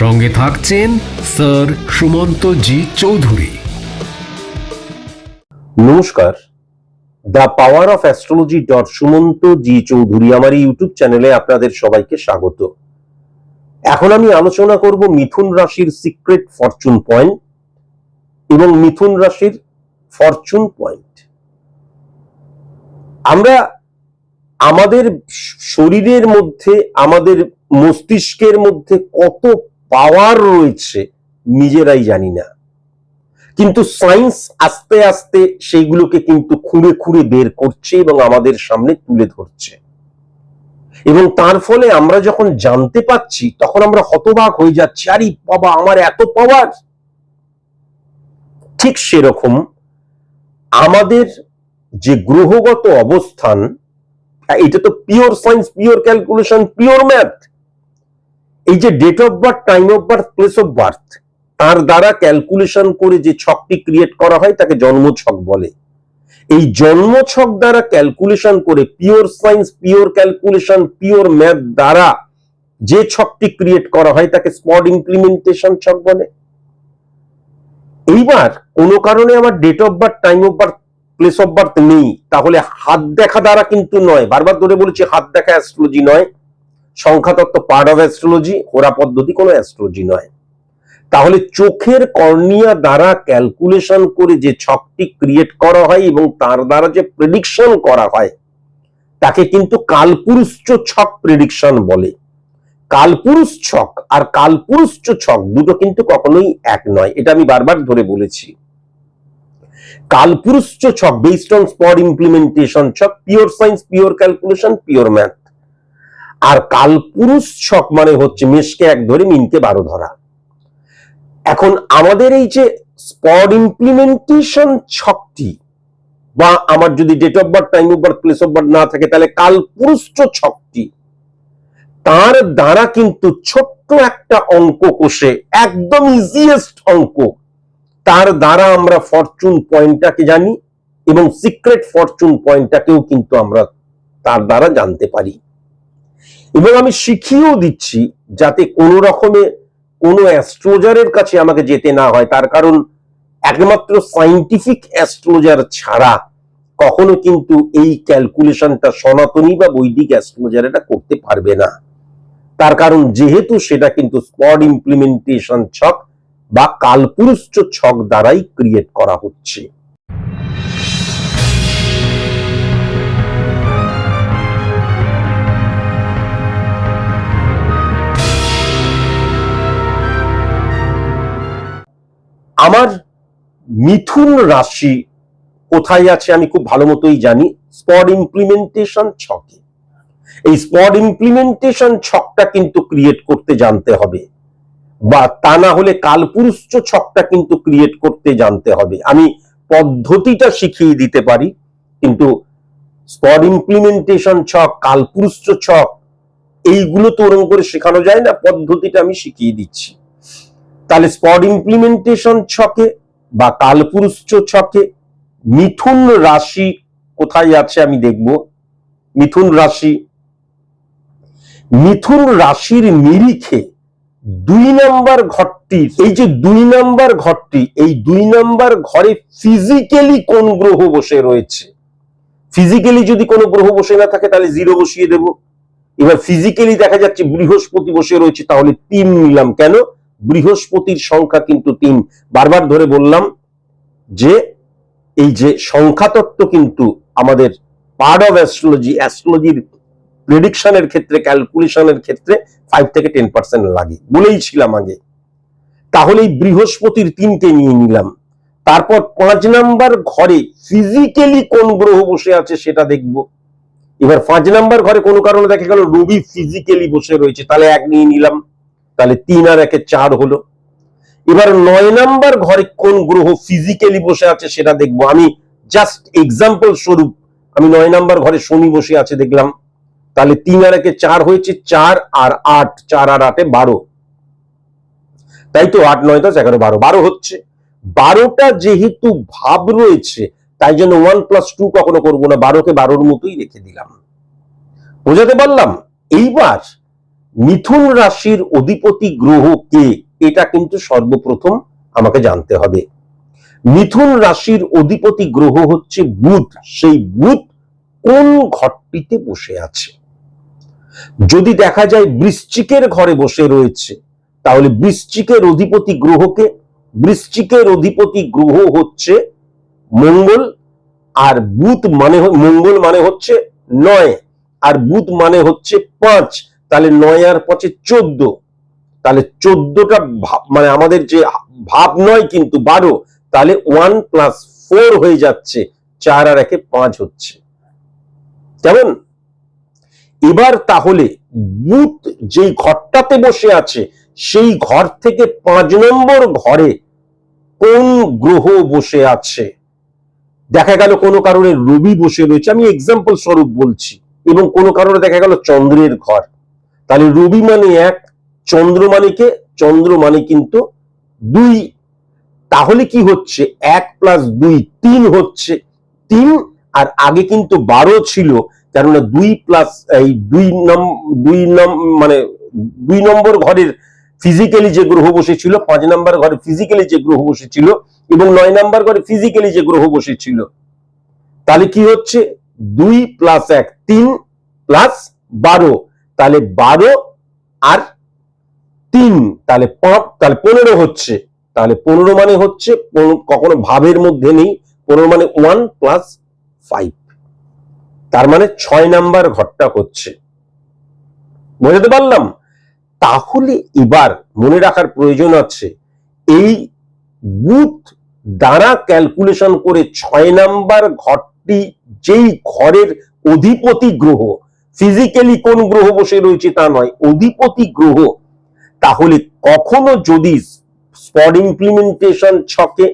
সঙ্গে থাকছেন স্যার সুমন্ত জি চৌধুরী। নমস্কার। The power of astrology dot Sumanta G Chowdhury আমার ইউটিউব চ্যানেলে আপনাদের সবাইকে স্বাগত। এখন আমি আলোচনা করব মিথুন রাশির সিক্রেট ফরচুন পয়েন্ট এবং মিথুন রাশির ফরচুন পয়েন্ট আমরা আমাদের শরীরের মধ্যে, আমাদের মস্তিষ্কের মধ্যে কত পাওয়ার রয়েছে, নিজেরাই জানি না। কিন্তু সায়েন্স আস্তে আস্তে সেইগুলোকে কিন্তু খুঁড়ে খুঁড়ে বের করছে এবং আমাদের সামনে তুলে ধরছে। এবং তার ফলে আমরা যখন জানতে পাচ্ছি তখন আমরা হতবাক হয়ে যাচ্ছি, আরে বাবা, আমার এত পাওয়ার ঠিক সেরকম আমাদের যে গ্রহগত অবস্থান, এটা তো pure science pure calculation pure math এই যে date of birth time of birth place of birth তার দ্বারা ক্যালকুলেশন করে যে ছকটি ক্রিয়েট করা হয় তাকে জন্মছক বলে। এই জন্ম ছক দ্বারা ক্যালকুলেশন করে pure science pure calculation pure math দ্বারা যে ছকটি ক্রিয়েট করা হয় তাকে স্পট ইমপ্লিমেন্টেশন ছক বলে। এইবার কোনো কারণে আমার date of birth time of birth place of birth নেই, তাহলে হাত দেখা দ্বারা কিন্তু নয়, বারবার ধরে বলেছি হাত দেখা অ্যাস্ট্রোলজি নয়। সংখ্যাতত্ত্ব পার্ট অফ অ্যাস্ট্রোলজি হোরা পদ্ধতি কোনো অ্যাস্ট্রোলজি নয়। তাহলে চোখের কর্নিয়া দ্বারা ক্যালকুলেশন করে যে ছকটি ক্রিয়েট করা হয় এবং তার দ্বারা যে প্রেডিকশন করা হয়, তাকে কিন্তু কালপুরুষ ছক প্রেডিকশন বলে। কালপুরুষ ছক আর কালপুরুষ ছক দুটো কিন্তু কখনোই এক নয়, এটা আমি বারবার ধরে বলেছি। কালপুরুষ ছক বেসড অন স্পট ইমপ্লিমেন্টেশন ছক pure science pure calculation pure math আর কালপুরুষ ছক মানে হচ্ছে মেষকে এক ধরে মিনকে বারো ধরা। এখন আমাদের এই যে স্পট ইমপ্লিমেন্টেশন ছকটি বা আমার যদি date of birth time of birth place of birth না থাকে, তাহলে কালপুরুষ ছকটি তার দ্বারা কিন্তু ছোট্ট একটা অঙ্ক কোষে, একদম ইজিয়েস্ট অঙ্ক, তার দ্বারা আমরা ফরচুন পয়েন্টটাকে জানি এবং সিক্রেট ফরচুন পয়েন্টটাকেও কিন্তু আমরা তার দ্বারা জানতে পারি। এবং আমি শিখিয়েও দিচ্ছি যাতে কোনো রকমে কোনো অ্যাস্ট্রোলজারের কাছে আমাকে যেতে না হয়। তার কারণ একমাত্র সাইন্টিফিক অ্যাস্ট্রোলজার ছাড়া কখনো কিন্তু এই ক্যালকুলেশনটা সনাতনী বা বৈদিক অ্যাস্ট্রোলজারেরা করতে পারবে না। তার কারণ যেহেতু সেটা কিন্তু স্পট ইমপ্লিমেন্টেশন ছক বা কালপুরুষ ছক দ্বারাই ক্রিয়েট করা হচ্ছে। আমার মিথুন রাশি কোথায় আছে আমি খুব ভালো মতোই জানি স্পট ইমপ্লিমেন্টেশন ছকে। এই স্পট ইমপ্লিমেন্টেশন ছকটা কিন্তু ক্রিয়েট করতে জানতে হবে। বা তা না হলে কালপুরুষ ছকটা কিন্তু ক্রিয়েট করতে জানতে হবে। আমি পদ্ধতিটা শিখিয়ে দিতে পারি, কিন্তু স্পট ইমপ্লিমেন্টেশন ছক কালপুরুষ ছক, এইগুলো তো ওরকম করে শেখানো যায় না, পদ্ধতিটা আমি শিখিয়ে দিচ্ছি। তাহলে স্পট ইমপ্লিমেন্টেশন ছকে বা কালপুরুষ ছকে মিথুন রাশি কোথায় আছে আমি দেখব। মিথুন রাশি। মিথুন রাশির নিরিখে দুই নাম্বার ঘরটি, এই যে দুই নাম্বার ঘরটি, এই দুই নাম্বার ঘরে ফিজিক্যালি কোন গ্রহ বসে রয়েছে? ফিজিক্যালি যদি কোনো গ্রহ বসে না থাকে তাহলে জিরো বসিয়ে দেব। এবার ফিজিক্যালি দেখা যাচ্ছে বৃহস্পতি বসে রয়েছে, তাহলে তিন নিলাম। কেন? বৃহস্পতির সংখ্যা কিন্তু তিন। বারবার ধরে বললাম যে এই যে সংখ্যাতত্ত্ব কিন্তু আমাদের পার্ট অফ অ্যাস্ট্রোলজি অ্যাস্ট্রোলজির প্রেডিকশনের ক্ষেত্রে ক্যালকুলেশনের ক্ষেত্রে ফাইভ থেকে টেন পার্সেন্ট লাগে। বলেই ছিলাম আগে। তাহলে এই বৃহস্পতির তিনটে নিয়ে নিলাম। তারপর পাঁচ নাম্বার ঘরে ফিজিক্যালি কোন গ্রহ বসে আছে সেটা দেখব। এবার পাঁচ নাম্বার ঘরে কোনো কারণে দেখা গেল রবি ফিজিক্যালি বসে রয়েছে, তাহলে এক নিয়ে নিলাম। তাহলে তিন আর একে চার হলো। এবার নয় নাম্বার ঘরে কোন গ্রহ ফিজিক্যালি বসে আছে সেটা দেখব। আমি জাস্ট এক্সাম্পল স্বরূপ, আমি নয় নাম্বার ঘরে শনি বসে আছে দেখলাম। তাহলে তিন আর একে চার হয়েছে চার আর আট, চার আর আটে বারো। তাই তো আট, নয়, দশ, এগারো, বারো বারো হচ্ছে। বারোটা যেহেতু ভাব রয়েছে, তাই জন্য ওয়ান প্লাস টু কখনো করব না। বারোকে বারোর মতোই রেখে দিলাম। বোঝাতে পারলাম? এইবার মিথুন রাশির অধিপতি গ্রহ কে? এটা কিন্তু সর্বপ্রথম আমাকে জানতে হবে। মিথুন রাশির অধিপতি গ্রহ হচ্ছে বুধ। সেই বুধ কোন ঘরটিতে বসে আছে? যদি দেখা যায় বৃশ্চিকের ঘরে বসে রয়েছে, তাহলে বৃশ্চিকের অধিপতি গ্রহকে বৃশ্চিকের অধিপতি গ্রহ হচ্ছে মঙ্গল, আর বুধ মানে মঙ্গল মানে হচ্ছে নয়, আর বুধ মানে হচ্ছে পাঁচ। তাহলে নয় আর পাঁচে চোদ্দ। তাহলে চোদ্দটা মানে আমাদের যে ভাব নয় কিন্তু বারো, তাহলে ওয়ান প্লাস ফোর হয়ে যাচ্ছে, চার আর একে পাঁচ হচ্ছে। কেমন? এবার তাহলে বুথ যেই ঘরটাতে বসে আছে, সেই ঘর থেকে পাঁচ নম্বর ঘরে কোন গ্রহ বসে আছে? দেখা গেল কোনো কারণে রবি বসে রয়েছে। আমি এক্সাম্পল স্বরূপ বলছি। এবং কোনো কারণে দেখা গেল চন্দ্রের ঘর। তাহলে রবি মানে এক, চন্দ্র মানে কে? চন্দ্র মানে কিন্তু দুই। তাহলে কি হচ্ছে? এক প্লাস দুই তিন হচ্ছে তিন, আর আগে কিন্তু বারো ছিল, কেননা দুই প্লাস এই দুই নম দুই নম মানে দুই নম্বর ঘরের ফিজিক্যালি যে গ্রহ বসেছিল, পাঁচ নম্বর ঘরে ফিজিক্যালি যে গ্রহ বসেছিল এবং নয় নম্বর ঘরে ফিজিক্যালি যে গ্রহ বসেছিল। তাহলে কি হচ্ছে? দুই প্লাস এক, তিন প্লাস বারো। তাহলে বারো আর তিন, তাহলে পাঁচ, তাহলে পনেরো হচ্ছে। তাহলে পনেরো মানে হচ্ছে কখনো ভাবের মধ্যে নেই, পনেরো মানে ওয়ান প্লাস ফাইভ তার মানে ছয় নাম্বার ঘরটা হচ্ছে। বোঝাতে পারলাম? তাহলে এবার মনে রাখার প্রয়োজন আছে, এই বুথ দ্বারা ক্যালকুলেশন করে ছয় নাম্বার ঘরটি যেই ঘরের অধিপতি গ্রহ ফিজিক্যালি কোন গ্রহ বসে রয়েছে তা নয়, অধিপতি গ্রহ। তাহলে কখনো যদি স্পট ইমপ্লিমেন্টেশন ছকে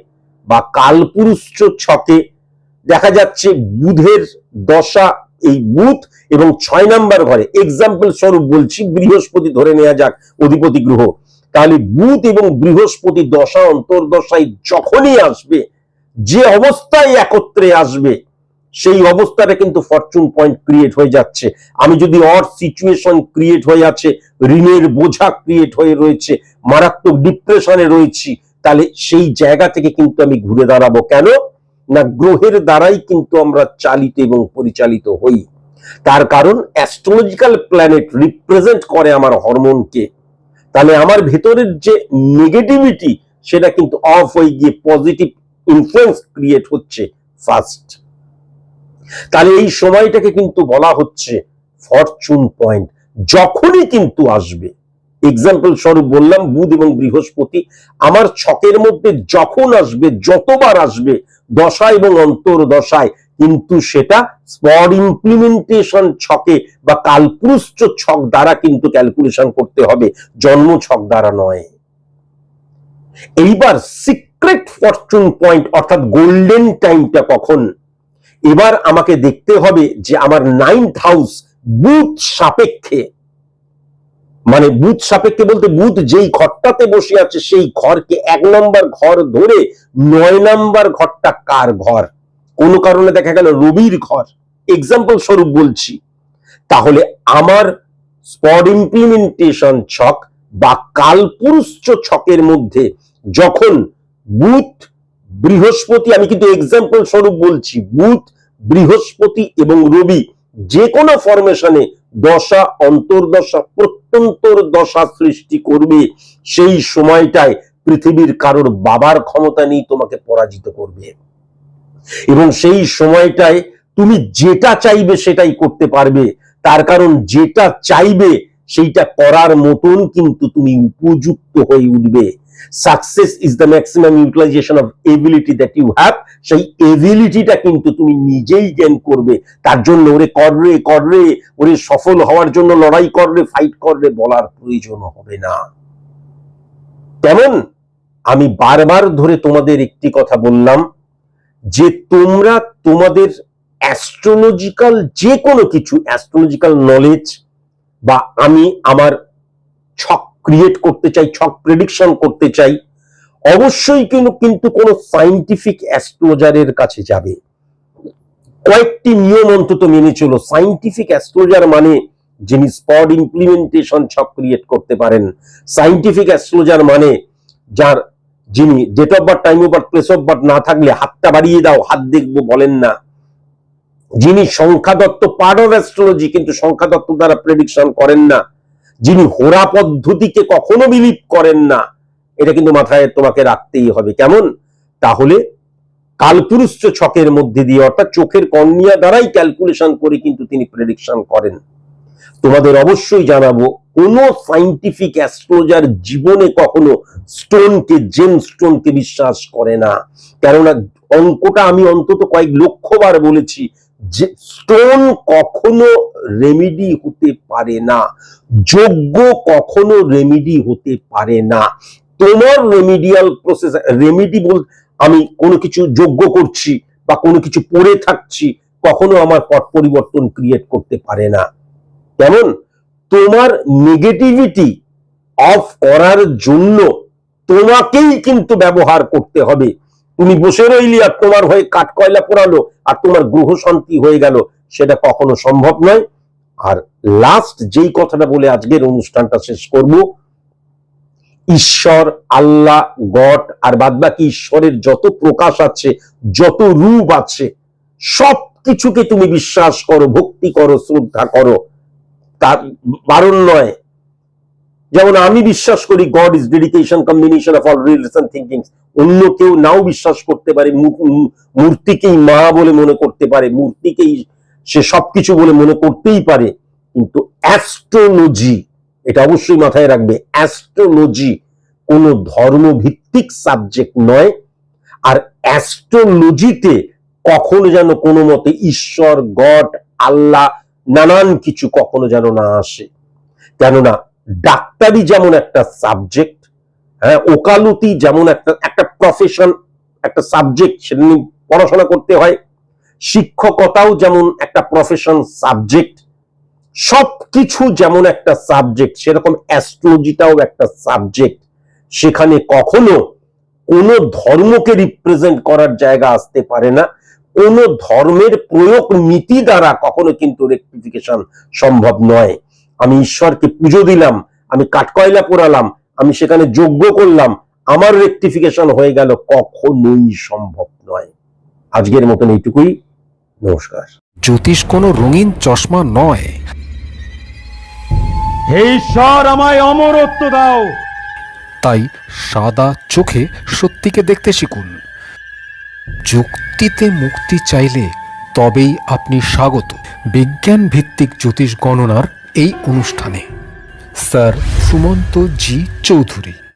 বা কালপুরুষ ছকে দেখা যাচ্ছে বুধের দশা, এই বুধ এবং ছয় নাম্বার ঘরে এক্সাম্পল স্বরূপ বলছি, বৃহস্পতি ধরে নেওয়া যাক, অধিপতি গ্রহ। তাহলে বুধ এবং বৃহস্পতি দশা, অন্তর্দশায় যখনই আসবে, যে অবস্থায় একত্রে আসবে সেই অবস্থাটা কিন্তু ফরচুন পয়েন্ট ক্রিয়েট হয়ে যাচ্ছে। আমি যদি অর সিচুয়েশন ক্রিয়েট হয়ে আছে, ঋণের বোঝা ক্রিয়েট হয়ে রয়েছে, মারাত্মক ডিপ্রেশনে রয়েছি, তাহলে সেই জায়গা থেকে কিন্তু আমি ঘুরে দাঁড়াবো। কেন? না, গ্রহের দ্বারাই কিন্তু আমরা চালিত এবং পরিচালিত হই। তার কারণ অ্যাস্ট্রোলজিক্যাল প্ল্যানেট রিপ্রেজেন্ট করে আমার হরমোনকে তাহলে আমার ভেতরের যে নেগেটিভিটি সেটা কিন্তু অফ হয়ে গিয়ে পজিটিভ ইনফ্লুয়েন্স ক্রিয়েট হচ্ছে ফার্স্ট তাহলে এই সময়টাকে কিন্তু বলা হচ্ছে ফরচুন পয়েন্ট যখনই কিন্তু আসবে এক্সাম্পল স্বরূপ বললাম, বুধ এবং বৃহস্পতি আমার ছকের মধ্যে যখন আসবে, যতবার আসবে দশা এবং অন্তর দশায় কিন্তু সেটা স্পট ইমপ্লিমেন্টেশন ছকে বা কালপুরুষ ছক দ্বারা কিন্তু ক্যালকুলেশন করতে হবে, জন্ম ছক দ্বারা নয়। এইবার সিক্রেট ফরচুন পয়েন্ট অর্থাৎ গোল্ডেন টাইমটা কখন? এবার আমাকে দেখতে হবে যে আমার নাইন্থ হাউস বুথ সাপেক্ষে। মানে বুথ সাপেক্ষে বলতে বুথ যেই ঘরটাতে বসে আছে, সেই ঘরকে এক নম্বর ঘর ধরে নয় নম্বর ঘরটা কার ঘর? কোনো কারণে দেখা গেল রবির ঘর। এক্সাম্পল স্বরূপ বলছি। তাহলে আমার স্পট ইমপ্লিমেন্টেশন ছক বা কালপুরুষ ছকের মধ্যে যখন বুধ বৃহস্পতি, আমি কিন্তু এক্সাম্পল স্বরূপ বলছি, বুধ, বৃহস্পতি এবং রবি যে কোনো ফরমেশনে দশা, অন্তর্দশা, প্রত্যন্তর দশা সৃষ্টি করবে। সেই সময়টায় পৃথিবীর কারোর বাবার ক্ষমতা নেই, তোমাকে পরাজিত করবে। এবং সেই সময়টায় তুমি যেটা চাইবে সেটাই করতে পারবে। তার কারণ যেটা চাইবে সেইটা করার মতন কিন্তু তুমি উপযুক্ত হয়ে উঠবে। Success is the maximum utilisation of ability that you have সেই এবিলিটিটা কিন্তু তুমি নিজেই গেন করবে। তার জন্য ওরে কররে কররে ওরে সফল হওয়ার জন্য লড়াই কররে ফাইট কররে বলার প্রয়োজন হবে না। কেমন? আমি বারবার ধরে তোমাদের একটি কথা বললাম যে তোমরা তোমাদের অ্যাস্ট্রোলজিক্যাল যে কোনো কিছু অ্যাস্ট্রোলজিক্যাল নলেজ বা আমি আমার ছক ক্রিয়েট করতে চাই, ছক প্রেডিকশন করতে চাই, অবশ্যই কিন্তু কিন্তু কোনো সাইন্টিফিক অ্যাস্ট্রোলজারের কাছে যাবে। কয়েকটি নিয়ম অন্তত মেনে চলো। সাইন্টিফিক অ্যাস্ট্রোলজার মানে যিনি স্পট ইমপ্লিমেন্টেশন ছক ক্রিয়েট করতে পারেন। সাইন্টিফিক অ্যাস্ট্রোলজার মানে যার, যিনি date of birth time of birth place of birth না থাকলে হাতটা বাড়িয়ে দাও, হাত দেখব বলেন না। যিনি সংখ্যাদত্ত পার্ট অফ অ্যাস্ট্রোলজি কিন্তু সংখ্যাদত্ত দ্বারা প্রেডিকশন করেন না, যিনি হোরা পদ্ধতিকে কখনো বিলিভ করেন না, এটা কিন্তু মাথায় তোমাকে রাখতেই হবে। কেমন? তাহলে কালপুরুষ ছকের মধ্যে দিয়ে, অর্থাৎ চোখের কর্নিয়া দ্বারাই ক্যালকুলেশন করে কিন্তু তিনি প্রেডিকশন করেন। তোমাদের অবশ্যই জানাব, কোন সাইন্টিফিক অ্যাস্ট্রোলজার জীবনে কখনো স্টোনকে জেম স্টোনকে বিশ্বাস করে না। কেননা অঙ্কটা আমি অন্তত কয়েক লক্ষবার বলেছি যে স্টোন কখনো রেমিডি হতে পারে না যোগ্য কখনো রেমিডি হতে পারে না। তোমার রেমিডিয়াল প্রসেস রেমিডি বল আমি কোনো কিছু যোগ্য করছি বা কোনো কিছু পড়ে থাকছি, কখনো আমার পট পরিবর্তন ক্রিয়েট করতে পারে না। কেমন? তোমার নেগেটিভিটি অফ করার জন্য তোমাকেই কিন্তু ব্যবহার করতে হবে। তুমি বসে রইলি আর তোমার হয়ে কাঠ কয়লা পোড়ালো আর তোমার গ্রহ শান্তি হয়ে গেল, সেটা কখনো সম্ভব নয়। আর লাস্ট যেই কথাটা বলে আজকের অনুষ্ঠানটা শেষ করব, ঈশ্বর, আল্লাহ, গড আর বাদবাকি ঈশ্বরের যত প্রকাশ আছে, যত রূপ আছে সব কিছুকে তুমি বিশ্বাস করো, ভক্তি করো, শ্রদ্ধা করো। তার বারণ নয় যেমন আমি বিশ্বাস করি God is dedication combination of all relation thinking অন্য কেউ নাও বিশ্বাস করতে পারে মূর্তিকেই মা বলে মনে করতে পারে, মূর্তিকেই সে সবকিছু বলে মনে করতেই পারে। কিন্তু অ্যাস্ট্রোলজি এটা অবশ্যই মাথায় রাখবে অ্যাস্ট্রোলজি কোনো ধর্মভিত্তিক সাবজেক্ট নয়। আর অ্যাস্ট্রোলজিতে কখনো যেন কোনো মতে ঈশ্বর গড আল্লাহ, নানান কিছু কখনো যেন না আসে। কেননা ডাক্তারি যেমন একটা সাবজেক্ট হ্যাঁ ওকালতি যেমন একটা একটা প্রফেশন একটা সাবজেক্ট সেটা নিয়ে পড়াশোনা করতে হয়। শিক্ষকতাও যেমন একটা প্রফেশন সাবজেক্ট সবকিছু যেমন একটা সাবজেক্ট সেরকম অ্যাস্ট্রোলজিটাও একটা সাবজেক্ট সেখানে কখনো কোনো ধর্মকে রিপ্রেজেন্ট করার জায়গা আসতে পারে না। কোন ধর্মের প্রয়োগ নীতি দ্বারা কখনো কিন্তু রেক্টিফিকেশন সম্ভব নয়। আমি ঈশ্বরকে পুজো দিলাম আমি কাঠকয়লা পোড়ালাম আমি সেখানে যজ্ঞ করলাম আমার রেক্টিফিকেশন হয়ে গেল কখনোই সম্ভব নয়। আজকের মতন এইটুকুই নমস্কার। জ্যোতিষ কোনো রঙিন চশমা নয়। হে ঈশ্বর আমায় অমরত্ব দাও। তাই সাদা চোখে সত্যিকে দেখতে শিখুন। যুক্তিতে মুক্তি চাইলে তবেই আপনি স্বাগত। বিজ্ঞান ভিত্তিক জ্যোতিষ গণনার এই অনুষ্ঠানে স্যার সুমন্ত জি চৌধুরী।